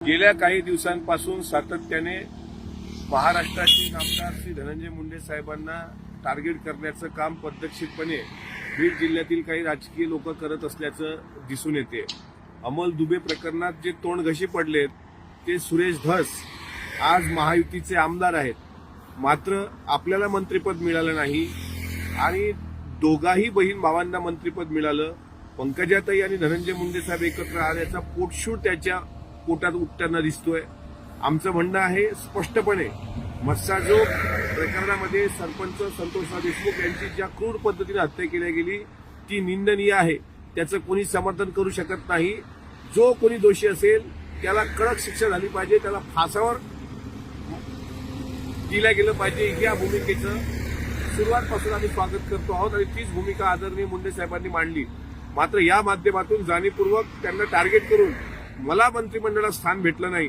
गेल्या काही दिवसांपासून सातत्याने महाराष्ट्राचे आमदार श्री धनंजय मुंडे साहेबांना टार्गेट करण्याचं काम पद्धतशीरपणे बीड जिल्ह्यातील काही राजकीय लोक करत असल्याचं दिसून येते. अमोल दुबे प्रकरणात जे तोंडघशी पडलेत ते सुरेश धस आज महायुतीचे आमदार आहेत. मात्र आपल्याला मंत्रिपद मिळालं नाही आणि दोघाही बहीण भावांना मंत्रिपद मिळालं. पंकजाताई आणि धनंजय मुंडे साहेब एकत्र आल्याचा पोटशूट त्याच्या पोटात उठताना दिसतोय. आमचं म्हणणं आहे स्पष्टपणे मत्साजोग प्रकरणामध्ये सरपंच संतोषराव देशमुख यांची ज्या क्रूर पद्धतीने हत्या केली गेली ती निंदनीय आहे. त्याचं कोणी समर्थन करू शकत नाही. जो कोणी दोषी असेल त्याला कडक शिक्षा झाली पाहिजे त्याला फासावर दिल्या गेलं पाहिजे या भूमिकेचं. सुरुवातपासून आम्ही स्वागत करतो आहोत आणि तीच भूमिका आदरणीय मुंडे साहेबांनी मांडली. मात्र या माध्यमातून जाणीवपूर्वक त्यांना टार्गेट करून मला मंत्रिमंडळात स्थान भेटलं नाही.